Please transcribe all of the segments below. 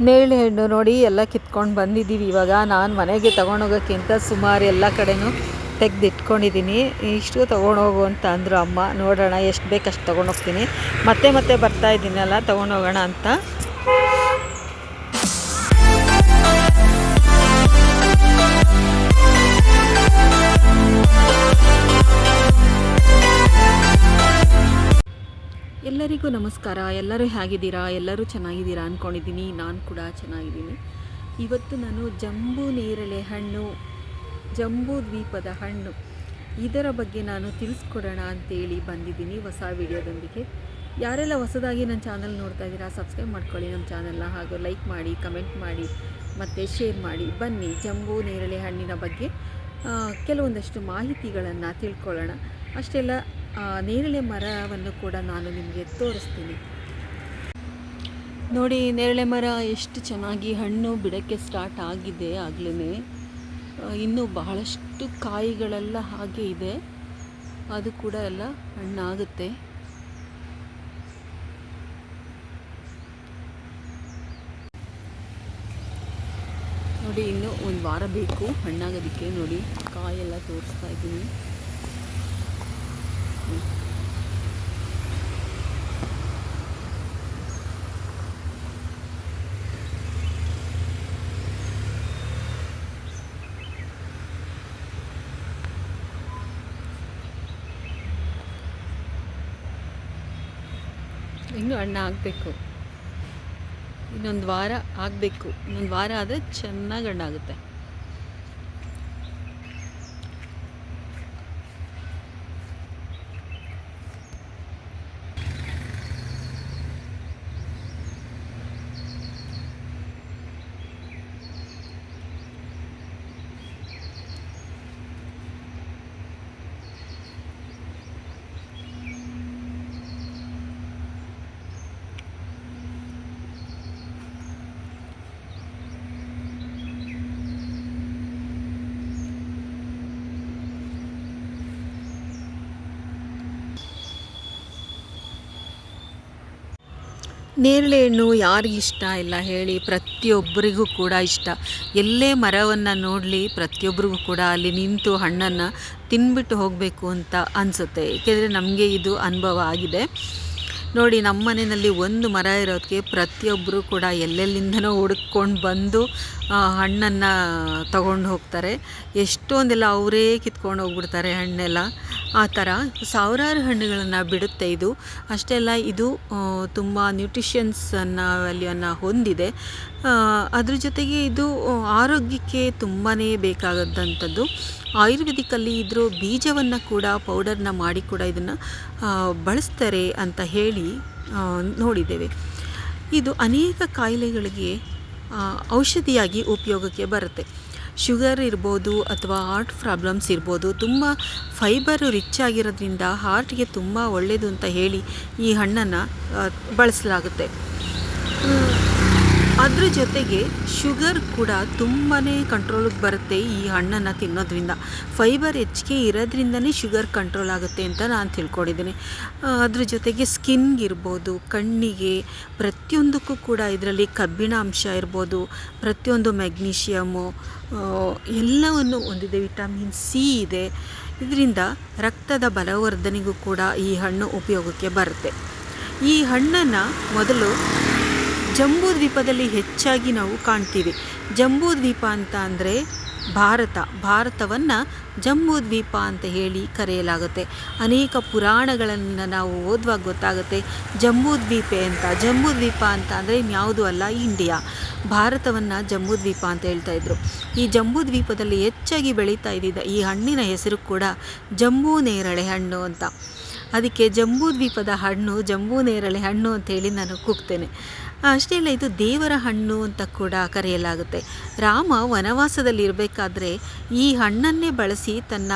ನೇರಳೆ ಹಣ್ಣು ನೋಡಿ ಎಲ್ಲ ಕಿತ್ಕೊಂಡು ಬಂದಿದ್ದೀವಿ. ಇವಾಗ ನಾನು ಮನೆಗೆ ತೊಗೊಂಡೋಗೋಕ್ಕಿಂತ ಸುಮಾರು ಎಲ್ಲ ಕಡೆನೂ ತೆಗೆದಿಟ್ಕೊಂಡಿದ್ದೀನಿ. ಇಷ್ಟು ತೊಗೊಂಡೋಗು ಅಂತ ಅಂದರು ಅಮ್ಮ. ನೋಡೋಣ, ಎಷ್ಟು ಬೇಕಷ್ಟು ತೊಗೊಂಡೋಗ್ತೀನಿ. ಮತ್ತೆ ಮತ್ತೆ ಬರ್ತಾ ಇದ್ದೀನಲ್ಲ, ತೊಗೊಂಡೋಗೋಣ ಅಂತ. ಎಲ್ಲರಿಗೂ ನಮಸ್ಕಾರ. ಎಲ್ಲರೂ ಹೇಗಿದ್ದೀರಾ? ಎಲ್ಲರೂ ಚೆನ್ನಾಗಿದ್ದೀರಾ ಅಂದ್ಕೊಂಡಿದ್ದೀನಿ ನಾನು ಕೂಡ ಚೆನ್ನಾಗಿದ್ದೀನಿ. ಇವತ್ತು ನಾನು ಜಂಬೂ ನೇರಳೆ ಹಣ್ಣು, ಜಂಬೂ ದ್ವೀಪದ ಹಣ್ಣು ಇದರ ಬಗ್ಗೆ ನಾನು ತಿಳಿಸ್ಕೊಡೋಣ ಅಂತೇಳಿ ಬಂದಿದ್ದೀನಿ ಹೊಸ ವಿಡಿಯೋದೊಂದಿಗೆ. ಯಾರೆಲ್ಲ ಹೊಸದಾಗಿ ನನ್ನ ಚಾನಲ್ ನೋಡ್ತಾ ಇದ್ದೀರಾ ಸಬ್ಸ್ಕ್ರೈಬ್ ಮಾಡ್ಕೊಳ್ಳಿ ನಮ್ಮ ಚಾನಲ್ನ ಹಾಗೂ ಲೈಕ್ ಮಾಡಿ ಕಮೆಂಟ್ ಮಾಡಿ, ಮತ್ತು ಶೇರ್ ಮಾಡಿ. ಬನ್ನಿ ಜಂಬೂ ನೇರಳೆ ಹಣ್ಣಿನ ಬಗ್ಗೆ ಕೆಲವೊಂದಷ್ಟು ಮಾಹಿತಿಗಳನ್ನು ತಿಳ್ಕೊಳ್ಳೋಣ. ಅಷ್ಟೆಲ್ಲ ನೇರಳೆ ಮರವನ್ನು ಕೂಡ ನಾನು ನಿಮಗೆ ತೋರಿಸ್ತೀನಿ. ನೋಡಿ, ನೇರಳೆ ಮರ ಎಷ್ಟು ಚೆನ್ನಾಗಿ ಹಣ್ಣು ಬಿಡೋಕ್ಕೆ ಸ್ಟಾರ್ಟ್ ಆಗಿದೆ ಆಗಲೇ ಇನ್ನೂ ಬಹಳಷ್ಟು ಕಾಯಿಗಳೆಲ್ಲ ಹಾಗೆ ಇದೆ. ಅದು ಕೂಡ ಎಲ್ಲ ಹಣ್ಣಾಗುತ್ತೆ. ನೋಡಿ, ಇನ್ನೂ ಒಂದು ವಾರ ಬೇಕು ಹಣ್ಣಾಗೋದಕ್ಕೆ. ನೋಡಿ, ಕಾಯೆಲ್ಲ ತೋರಿಸ್ತಾ ಇದ್ದೀನಿ. ಇನ್ನೂ ಹಣ್ಣು ಆಗಬೇಕು. ಇನ್ನೊಂದು ವಾರ ಆಗಬೇಕು. ಇನ್ನೊಂದು ವಾರ ಆದರೆ ಚೆನ್ನಾಗಿ ಹಣ್ಣಾಗುತ್ತೆ ನೇರಳೆ ಹಣ್ಣು ಯಾರಿಗೆ ಇಷ್ಟ ಇಲ್ಲ ಹೇಳಿ ಪ್ರತಿಯೊಬ್ಬರಿಗೂ ಕೂಡ ಇಷ್ಟ. ಎಲ್ಲೇ ಮರವನ್ನು ನೋಡಲಿ ಪ್ರತಿಯೊಬ್ಬರಿಗೂ ಕೂಡ ಅಲ್ಲಿ ನಿಂತು ಹಣ್ಣನ್ನು ತಿನ್ಬಿಟ್ಟು ಹೋಗಬೇಕು ಅಂತ ಅನಿಸುತ್ತೆ. ಏಕೆಂದರೆ ನಮಗೆ ಇದು ಅನುಭವ ಆಗಿದೆ. ನೋಡಿ, ನಮ್ಮ ಮನೆಯಲ್ಲಿ ಒಂದು ಮರ ಇರೋದಕ್ಕೆ ಪ್ರತಿಯೊಬ್ಬರು ಕೂಡ ಎಲ್ಲೆಲ್ಲಿಂದನೋ ಹುಡುಕೊಂಡು ಬಂದು ಹಣ್ಣನ್ನು ತಗೊಂಡು ಹೋಗ್ತಾರೆ. ಎಷ್ಟೊಂದೆಲ್ಲ ಅವರೇ ಕಿತ್ಕೊಂಡು ಹೋಗ್ಬಿಡ್ತಾರೆ ಹಣ್ಣೆಲ್ಲ. ಆ ಥರ ಸಾವಿರಾರು ಹಣ್ಣುಗಳನ್ನು ಬಿಡುತ್ತೆ ಇದು. ಅಷ್ಟೇ ಅಲ್ಲ ಇದು ತುಂಬ ನ್ಯೂಟ್ರಿಷನ್ಸನ್ನು ವ್ಯಾಲ್ಯೂವನ್ನು ಹೊಂದಿದೆ. ಅದ್ರ ಜೊತೆಗೆ ಇದು ಆರೋಗ್ಯಕ್ಕೆ ತುಂಬಾ ಬೇಕಾದಂಥದ್ದು. ಆಯುರ್ವೇದಿಕಲ್ಲಿ ಇದ್ರ ಬೀಜವನ್ನು ಕೂಡ ಪೌಡರ್ನ ಮಾಡಿ ಕೂಡ ಇದನ್ನು ಬಳಸ್ತಾರೆ ಅಂತ ಹೇಳಿ ನೋಡಿದ್ದೇವೆ. ಇದು ಅನೇಕ ಕಾಯಿಲೆಗಳಿಗೆ ಔಷಧಿಯಾಗಿ ಉಪಯೋಗಕ್ಕೆ ಬರುತ್ತೆ. ಶುಗರ್ ಇರ್ಬೋದು ಅಥವಾ ಹಾರ್ಟ್ ಪ್ರಾಬ್ಲಮ್ಸ್ ಇರ್ಬೋದು, ತುಂಬ ಫೈಬರ್ ರಿಚ್ ಆಗಿರೋದ್ರಿಂದ ಹಾರ್ಟ್ಗೆ ತುಂಬ ಒಳ್ಳೆಯದು ಅಂತ ಹೇಳಿ ಈ ಹಣ್ಣನ್ನು ಬಳಸಲಾಗುತ್ತೆ. ಅದ್ರ ಜೊತೆಗೆ ಶುಗರ್ ಕೂಡ ತುಂಬಾ ಕಂಟ್ರೋಲಿಗೆ ಬರುತ್ತೆ ಈ ಹಣ್ಣನ್ನು ತಿನ್ನೋದ್ರಿಂದ. ಫೈಬರ್ ಹೆಚ್ಚಿಗೆ ಇರೋದ್ರಿಂದನೇ ಶುಗರ್ ಕಂಟ್ರೋಲ್ ಆಗುತ್ತೆ ಅಂತ ನಾನು ತಿಳ್ಕೊಂಡಿದ್ದೀನಿ. ಅದ್ರ ಜೊತೆಗೆ ಸ್ಕಿನ್ಗಿರ್ಬೋದು ಕಣ್ಣಿಗೆ, ಪ್ರತಿಯೊಂದಕ್ಕೂ ಕೂಡ ಇದರಲ್ಲಿ ಕಬ್ಬಿಣ ಅಂಶ ಇರ್ಬೋದು, ಪ್ರತಿಯೊಂದು ಮೆಗ್ನೀಷಿಯಮು ಎಲ್ಲವನ್ನು ಹೊಂದಿದೆ ವಿಟಮಿನ್ ಸಿ ಇದೆ. ಇದರಿಂದ ರಕ್ತದ ಬಲವರ್ಧನೆಗೂ ಕೂಡ ಈ ಹಣ್ಣು ಉಪಯೋಗಕ್ಕೆ ಬರುತ್ತೆ. ಈ ಹಣ್ಣನ್ನು ಮೊದಲು ಜಂಬೂ ದ್ವೀಪದಲ್ಲಿ ಹೆಚ್ಚಾಗಿ ನಾವು ಕಾಣ್ತೀವಿ. ಜಂಬೂ ದ್ವೀಪ ಅಂತ ಅಂದರೆ ಭಾರತ. ಭಾರತವನ್ನು ಜಂಬೂ ದ್ವೀಪ ಅಂತ ಹೇಳಿ ಕರೆಯಲಾಗುತ್ತೆ. ಅನೇಕ ಪುರಾಣಗಳನ್ನು ನಾವು ಓದುವಾಗ ಗೊತ್ತಾಗುತ್ತೆ. ಜಂಬೂ ದ್ವೀಪ ಅಂತ. ಜಂಬೂ ದ್ವೀಪ ಅಂತ ಅಂದರೆ ಇನ್ಯಾವುದೂ ಅಲ್ಲ, ಇಂಡಿಯಾ. ಭಾರತವನ್ನು ಜಂಬೂ ದ್ವೀಪ ಅಂತ ಹೇಳ್ತಾ ಇದ್ರು. ಈ ಜಂಬೂ ದ್ವೀಪದಲ್ಲಿ ಹೆಚ್ಚಾಗಿ ಬೆಳೀತಾ ಇದ್ದಿದ್ದ ಈ ಹಣ್ಣಿನ ಹೆಸರು ಕೂಡ ಜಂಬೂ ನೇರಳೆ ಹಣ್ಣು ಅಂತ. ಅದಕ್ಕೆ ಜಂಬೂ ದ್ವೀಪದ ಹಣ್ಣು ಜಂಬೂ ನೇರಳೆ ಹಣ್ಣು ಅಂತ ಹೇಳಿ ನಾನು ಕೂಗ್ತೇನೆ. ಅಷ್ಟೇ ಅಲ್ಲ, ಇದು ದೇವರ ಹಣ್ಣು ಅಂತ ಕೂಡ ಕರೆಯಲಾಗುತ್ತೆ. ರಾಮ ವನವಾಸದಲ್ಲಿ ಇರಬೇಕಾದ್ರೆ ಈ ಹಣ್ಣನ್ನೇ ಬಳಸಿ ತನ್ನ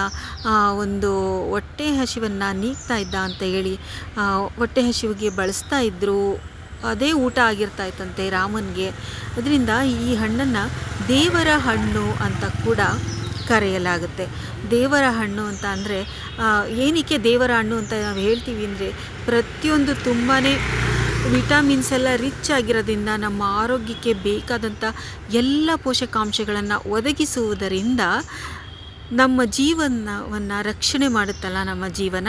ಒಂದು ಹೊಟ್ಟೆ ಹಸಿವನ್ನು ನೀಗ್ತಾ ಇದ್ದ ಅಂತ ಹೇಳಿ ಹೊಟ್ಟೆ ಹಸಿವಿಗೆ ಬಳಸ್ತಾ ಇದ್ದರು ಅದೇ ಊಟ ಆಗಿರ್ತಾ ಇತ್ತಂತೆ ರಾಮನಿಗೆ. ಅದರಿಂದ ಈ ಹಣ್ಣನ್ನು ದೇವರ ಹಣ್ಣು ಅಂತ ಕೂಡ ಕರೆಯಲಾಗುತ್ತೆ. ದೇವರ ಹಣ್ಣು ಅಂತ ಅಂದರೆ ಏನಕ್ಕೆ ದೇವರ ಹಣ್ಣು ಅಂತ ನಾವು ಹೇಳ್ತೀವಿ ಅಂದರೆ, ಪ್ರತಿಯೊಂದು ತುಂಬಾ ವಿಟಮಿನ್ಸ್ ಎಲ್ಲ ರಿಚ್ ಆಗಿರೋದ್ರಿಂದ ನಮ್ಮ ಆರೋಗ್ಯಕ್ಕೆ ಬೇಕಾದಂಥ ಎಲ್ಲ ಪೋಷಕಾಂಶಗಳನ್ನು ಒದಗಿಸುವುದರಿಂದ ನಮ್ಮ ಜೀವನವನ್ನು ರಕ್ಷಣೆ ಮಾಡುತ್ತಲ್ಲ ನಮ್ಮ ಜೀವನ.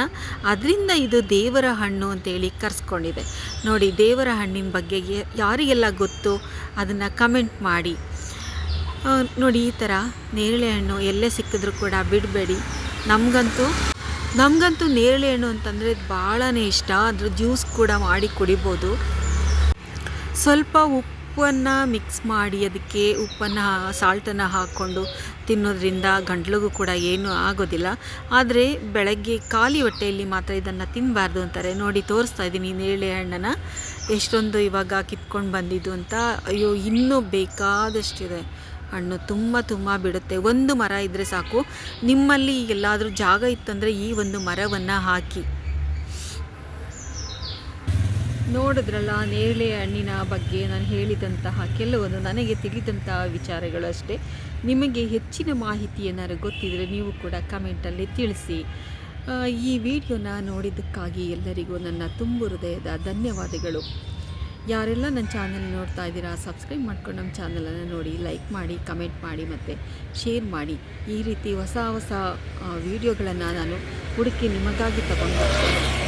ಅದರಿಂದ ಇದು ದೇವರ ಹಣ್ಣು ಅಂತೇಳಿ ಕರೆಸ್ಕೊಂಡಿದೆ. ನೋಡಿ, ದೇವರ ಹಣ್ಣಿನ ಬಗ್ಗೆ ಯಾರಿಗೆಲ್ಲ ಗೊತ್ತು? ಅದನ್ನು ಕಮೆಂಟ್ ಮಾಡಿ. ನೋಡಿ, ಈ ಥರ ನೇರಳೆ ಹಣ್ಣು ಎಲ್ಲೇ ಸಿಕ್ಕಿದ್ರೂ ಕೂಡ ಬಿಡಬೇಡಿ. ನಮಗಂತೂ ನಮಗಂತೂ ನೇರಳೆ ಹಣ್ಣು ಅಂತಂದರೆ ಭಾಳನೇ ಇಷ್ಟ. ಅದ್ರ ಜ್ಯೂಸ್ ಕೂಡ ಮಾಡಿ ಕುಡಿಬೋದು. ಸ್ವಲ್ಪ ಉಪ್ಪನ್ನು ಮಿಕ್ಸ್ ಮಾಡಿ ಅದಕ್ಕೆ ಉಪ್ಪನ್ನು ಸಾಲ್ಟನ್ನು ಹಾಕ್ಕೊಂಡು ತಿನ್ನೋದ್ರಿಂದ ಗಂಟ್ಲಿಗೂ ಕೂಡ ಏನೂ ಆಗೋದಿಲ್ಲ. ಆದರೆ ಬೆಳಗ್ಗೆ ಖಾಲಿ ಹೊಟ್ಟೆಯಲ್ಲಿ ಮಾತ್ರ ಇದನ್ನು ತಿನ್ನಬಾರ್ದು ಅಂತಾರೆ. ನೋಡಿ, ತೋರಿಸ್ತಾ ಇದ್ದೀನಿ ನೇರಳೆ ಹಣ್ಣನ್ನು. ಎಷ್ಟೊಂದು ಇವಾಗ ಕಿತ್ಕೊಂಡು ಬಂದಿದ್ದು ಅಂತ. ಅಯ್ಯೋ, ಇನ್ನೂ ಬೇಕಾದಷ್ಟಿದೆ. ಹಣ್ಣು ತುಂಬ ತುಂಬ ಬಿಡುತ್ತೆ. ಒಂದು ಮರ ಇದ್ದರೆ ಸಾಕು. ನಿಮ್ಮಲ್ಲಿ ಎಲ್ಲಾದರೂ ಜಾಗ ಇತ್ತಂದರೆ ಈ ಒಂದು ಮರವನ್ನು ಹಾಕಿ. ನೋಡಿದ್ರಲ್ಲ, ನೇರಳೆ ಹಣ್ಣಿನ ಬಗ್ಗೆ ನಾನು ಹೇಳಿದಂತಹ ಕೆಲವೊಂದು ನನಗೆ ತಿಳಿದಂತಹ ವಿಚಾರಗಳು ಅಷ್ಟೇ. ನಿಮಗೆ ಹೆಚ್ಚಿನ ಮಾಹಿತಿ ಏನಾದ್ರು ಗೊತ್ತಿದ್ದರೆ ನೀವು ಕೂಡ ಕಮೆಂಟಲ್ಲಿ ತಿಳಿಸಿ. ಈ ವಿಡಿಯೋನ ನೋಡಿದ್ದಕ್ಕಾಗಿ ಎಲ್ಲರಿಗೂ ನನ್ನ ತುಂಬು ಹೃದಯದ ಧನ್ಯವಾದಗಳು. ಯಾರೆಲ್ಲ ನನ್ನ ಚಾನಲ್ ನೋಡ್ತಾ ಇದ್ದೀರಾ ಸಬ್ಸ್ಕ್ರೈಬ್ ಮಾಡ್ಕೊಂಡು ನಮ್ಮ ಚಾನಲನ್ನು ನೋಡಿ ಲೈಕ್ ಮಾಡಿ ಕಮೆಂಟ್ ಮಾಡಿ ಮತ್ತು ಶೇರ್ ಮಾಡಿ. ಈ ರೀತಿ ಹೊಸ ಹೊಸ ವೀಡಿಯೋಗಳನ್ನು ನಾನು ಹುಡುಕಿ ನಿಮಗಾಗಿ ತಗೊಂಡು